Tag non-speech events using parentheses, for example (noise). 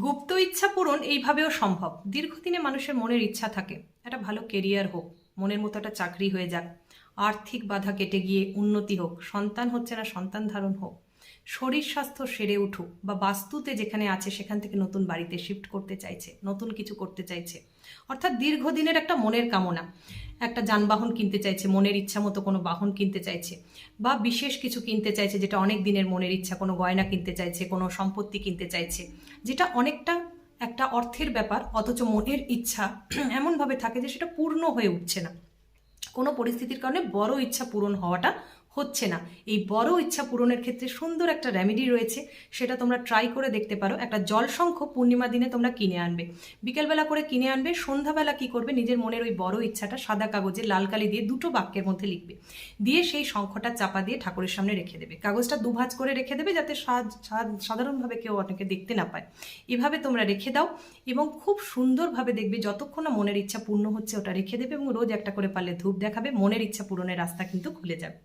গুপ্ত ইচ্ছা পূরণ এইভাবেও সম্ভব। দীর্ঘদিনে মানুষের মনের ইচ্ছা থাকে। একটা ভালো কেরিয়ার হোক। মনের মতো একটা চাকরি হয়ে যাক। আর্থিক বাধা কেটে গিয়ে উন্নতি হোক, সন্তান হচ্ছে না, সন্তান ধারণ হোক। শরীর স্বাস্থ্য সেরে উঠুক বা বাস্তুতে যেখানে আছে সেখান থেকে নতুন বাড়িতে শিফট করতে চাইছে, নতুন কিছু করতে চাইছে। অর্থাৎ দীর্ঘদিনের একটা মনের কামনা। একটা যানবাহন কিনতে চাইছে, মনের ইচ্ছা মতো কোনো বাহন কিনতে চাইছে বা বিশেষ কিছু কিনতে চাইছে যেটা অনেক দিনের মনের ইচ্ছা, কোনো গয়না কিনতে চাইছে, কোনো সম্পত্তি কিনতে চাইছে, যেটা অনেকটা একটা অর্থের ব্যাপার, অথচ মনের ইচ্ছা (clears throat) এমনভাবে থাকে যে সেটা পূর্ণ হয়ে উঠছে না। কোনো পরিস্থিতির কারণে বড় ইচ্ছা পূরণ হওয়াটা হচ্ছে না। এই বড় ইচ্ছা পূরণের ক্ষেত্রে সুন্দর একটা রেমেডি রয়েছে, সেটা তোমরা ট্রাই করে দেখতে পারো। একটা জল শঙ্খ পূর্ণিমা দিনে তোমরা কিনে আনবে। বিকেলবেলা করে কিনে আনবে, সন্ধ্যাবেলা কি করবে? নিজের মনের ওই বড় ইচ্ছাটা সাদা কাগজে, লাল কালি দিয়ে দুটো বাক্যের মধ্যে লিখবে। দিয়ে সেই শঙ্খটা চাপা দিয়ে ঠাকুরের সামনে রেখে দেবে। কাগজটা দুভাজ করে রেখে দেবে যাতে সাধারণভাবে কেউ অনেকে দেখতে না পায়। এভাবে তোমরা রেখে দাও এবং খুব সুন্দরভাবে দেখবে, যতক্ষণ না মনের ইচ্ছা পূর্ণ হচ্ছে ওটা রেখে দেবে এবং রোজ একটা করে পারলে ধূপ দেখাবে, মনের ইচ্ছা পূরণের রাস্তা কিন্তু খুলে যাবে।